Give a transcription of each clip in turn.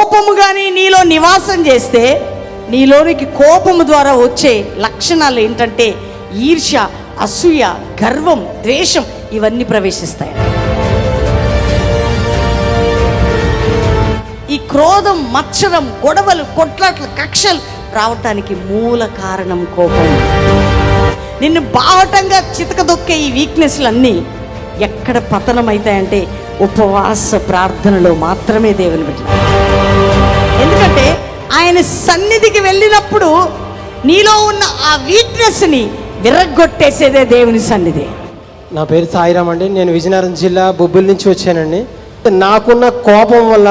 కోపము కానీ నీలో నివాసం చేస్తే నీలోనికి కోపము ద్వారా వచ్చే లక్షణాలు ఏంటంటే ఈర్ష్య అసూయ గర్వం ద్వేషం ఇవన్నీ ప్రవేశిస్తాయి. ఈ క్రోధం మచ్చరం గొడవలు కొట్లాట్లు కక్షలు రావటానికి మూల కారణం కోపం. నిన్ను బావటంగా చితకదొక్కే ఈ వీక్నెస్లన్నీ ఎక్కడ పతనం అవుతాయంటే ఉపవాస ప్రార్థనలో మాత్రమే దేవుని బిడ్డ. ఎందుకంటే ఆయన సన్నిధికి వెళ్ళినప్పుడు నీలో ఉన్న ఆ వీక్నెస్ని విరగ్గొట్టేసేదే దేవుని సన్నిధి. నా పేరు సాయిరామ్ అండి. నేను విజయనగరం జిల్లా బొబ్బిలి నుంచి వచ్చానండి. నాకున్న కోపం వల్ల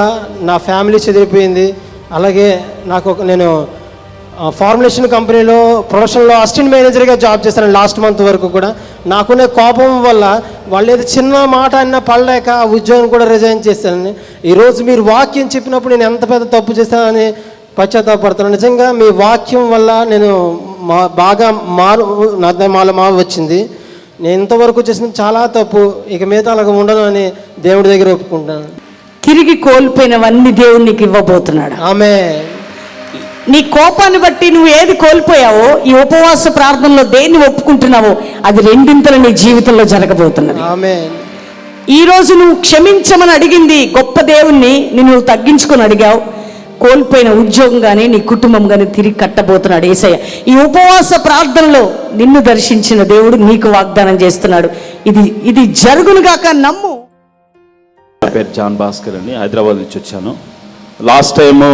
నా ఫ్యామిలీ చెదిరిపోయింది. అలాగే నాకు ఒక నేను ఫార్ములేషన్ కంపెనీలో ప్రొడక్షన్లో అసిస్టెంట్ మేనేజర్గా జాబ్ చేశాను లాస్ట్ మంత్ వరకు కూడా. నాకున్న కోపం వల్ల వాళ్ళు ఏదో చిన్న మాట అన్న పడలేక ఆ ఉద్యోగం కూడా రిజైన్ చేశానండి ఈరోజు మీరు వాక్యం చెప్పినప్పుడు నేను ఎంత పెద్ద తప్పు చేశానని పశ్చాత్తాపడుతున్నాను నిజంగా మీ వాక్యం వల్ల నేను మా బాగా మారు నా మాల మా వచ్చింది. నేను ఇంతవరకు చేసిన చాలా తప్పు ఇక మిగతా అలాగ ఉండను అని దేవుడి దగ్గర ఒప్పుకుంటాను తిరిగి కోల్పోయినవన్నీ దేవుడు నీకు ఇవ్వబోతున్నాడు. ఆమె నీ కోపాన్ని బట్టి నువ్వు ఏది కోల్పోయావో ఈ ఉపవాస ప్రార్థనలో దేన్ని ఒప్పుకుంటున్నావో అది రెండింతలు నీ జీవితంలో జరగబోతున్నది. ఆమె ఈ రోజు నువ్వు క్షమించమని అడిగింది గొప్ప దేవుణ్ణి నిన్ను నువ్వు తగ్గించుకొని అడిగావు. కోల్పోయిన ఉద్యోగం కానీ నీ కుటుంబం కానీ తిరిగి కట్టబోతున్నాడు ఏసయ్య. ఈ ఉపవాస ప్రార్థనలో నిన్ను దర్శించిన దేవుడు నీకు వాగ్దానం చేస్తున్నాడు. ఇది ఇది జరుగును గాక నమ్ము. నా పేరు జాన్ భాస్కర్ అండి. హైదరాబాద్ నుంచి వచ్చాను. లాస్ట్ టైము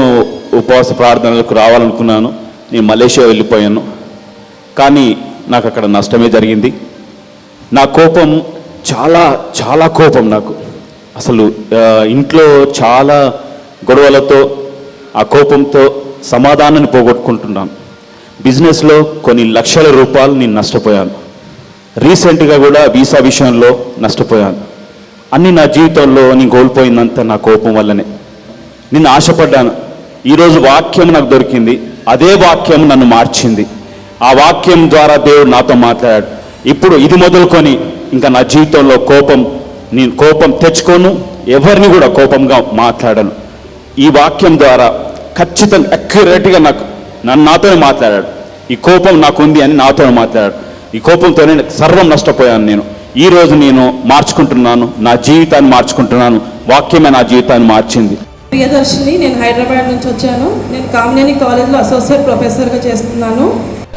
ఉపవాస ప్రార్థనలకు రావాలనుకున్నాను. నేను మలేషియా వెళ్ళిపోయాను. కానీ నాకు అక్కడ నష్టమే జరిగింది. నా కోపం చాలా చాలా కోపం నాకు. అసలు ఇంట్లో చాలా గొడవలతో ఆ కోపంతో సమాధానాన్ని పోగొట్టుకుంటున్నాను. బిజినెస్లో కొన్ని లక్షల రూపాయలు నేను నష్టపోయాను. రీసెంట్గా కూడా వీసా విషయంలో నష్టపోయాను. అన్ని నా జీవితంలో నేను కోల్పోయిందంతా నా కోపం వల్లనే. నిన్ను ఆశపడ్డాను. ఈరోజు వాక్యం నాకు దొరికింది. అదే వాక్యం నన్ను మార్చింది. ఆ వాక్యం ద్వారా దేవుడు నాతో మాట్లాడాడు. ఇప్పుడు ఇది మొదలుకొని ఇంకా నా జీవితంలో కోపం నేను కోపం తెచ్చుకోను. ఎవరిని కూడా కోపంగా మాట్లాడను. ఈ వాక్యం ద్వారా ఖచ్చితంగా అక్యురేట్గా నాకు నన్ను నాతోనే మాట్లాడాడు. ఈ కోపం నాకు ఉంది అని నాతోనే మాట్లాడాడు. ఈ కోపంతోనే సర్వం నష్టపోయాను నేను. ఈ రోజు నేను మార్చుకుంటున్నాను. నా జీవితాన్ని మార్చుకుంటున్నాను. వాక్యమే నా జీవితాన్ని మార్చింది. ప్రియదర్శిని నేను హైదరాబాద్ నుంచి వచ్చాను. నేను కామినేని కాలేజ్లో అసోసియేట్ ప్రొఫెసర్గా చేస్తున్నాను.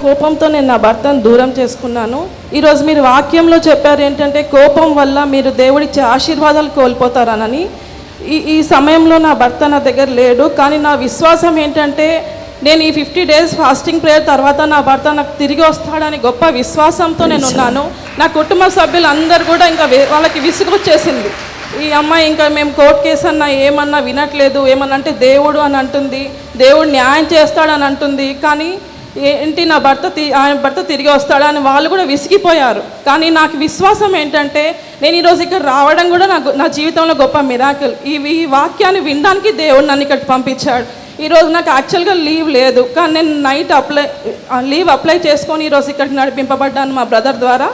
కోపంతో నేను నా భర్తను దూరం చేసుకున్నాను. ఈరోజు మీరు వాక్యంలో చెప్పారు ఏంటంటే కోపం వల్ల మీరు దేవుడిచ్చే ఆశీర్వాదాలు కోల్పోతారనని. ఈ ఈ సమయంలో నా భర్త నా దగ్గర లేడు. కానీ నా విశ్వాసం ఏంటంటే నేను ఈ ఫిఫ్టీ డేస్ ఫాస్టింగ్ ప్రేయర్ తర్వాత నా భర్త నాకు తిరిగి వస్తాడని గొప్ప విశ్వాసంతో నేను ఉన్నాను. నా కుటుంబ సభ్యులందరూ కూడా ఇంకా వాళ్ళకి విసుగొచ్చేసింది. ఈ అమ్మాయి ఇంకా మేము కోర్టు కేసు అన్నా ఏమన్నా వినట్లేదు ఏమన్నా అంటే దేవుడు అని అంటుంది దేవుడు న్యాయం చేస్తాడని అంటుంది కానీ ఏంటి నా భర్త తి- ఆయన భర్త తిరిగి వస్తాడా అని వాళ్ళు కూడా విసిగిపోయారు. కానీ నాకు విశ్వాసం ఏంటంటే నేను ఈరోజు ఇక్కడ రావడం కూడా నాకు నా జీవితంలో గొప్ప మిరాకిల్ ఈ ఈ వాక్యాన్ని వినడానికి దేవుడు నన్ను ఇక్కడ పంపించాడు. ఈరోజు నాకు యాక్చువల్గా లీవ్ లేదు. కానీ నేను నైట్ అప్లై లీవ్ అప్లై చేసుకొని ఈరోజు ఇక్కడికి నడిపింపబడ్డాను మా బ్రదర్ ద్వారా.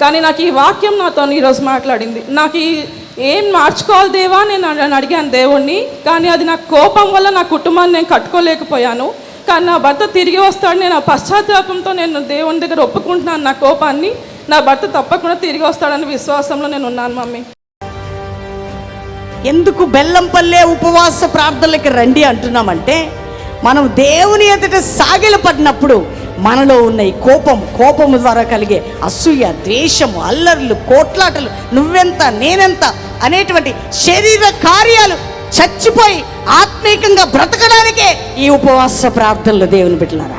కానీ నాకు ఈ వాక్యం నాతో ఈరోజు మాట్లాడింది. నాకు ఈ ఏం మార్చుకోవాలి దేవా? నేను అని అడిగాను దేవుణ్ణి. కానీ అది నా కోపం వల్ల నా కుటుంబాన్ని నేను కట్టుకోలేకపోయాను. కానీ నా భర్త తిరిగి వస్తాడు. నేను ఆ పశ్చాత్తాపంతో నేను దేవుని దగ్గర ఒప్పుకుంటున్నాను నా కోపాన్ని. నా భర్త తప్పకుండా తిరిగి వస్తాడని విశ్వాసంలో నేను ఉన్నాను మమ్మీ. ఎందుకు బెల్లంపల్లె ఉపవాస ప్రార్థనలకి రండి అంటున్నామంటే మనం దేవుని ఎదుట సాగిలపడినప్పుడు మనలో ఉన్న ఈ కోపం కోపము ద్వారా కలిగే అసూయ ద్వేషము అల్లర్లు కోట్లాటలు నువ్వెంత నేనెంత అనేటువంటి శరీర కార్యాలు చచ్చిపోయి ఆత్మీకంగా బ్రతకడానికే ఈ ఉపవాస ప్రార్థనలు దేవుని బిడ్డలారా.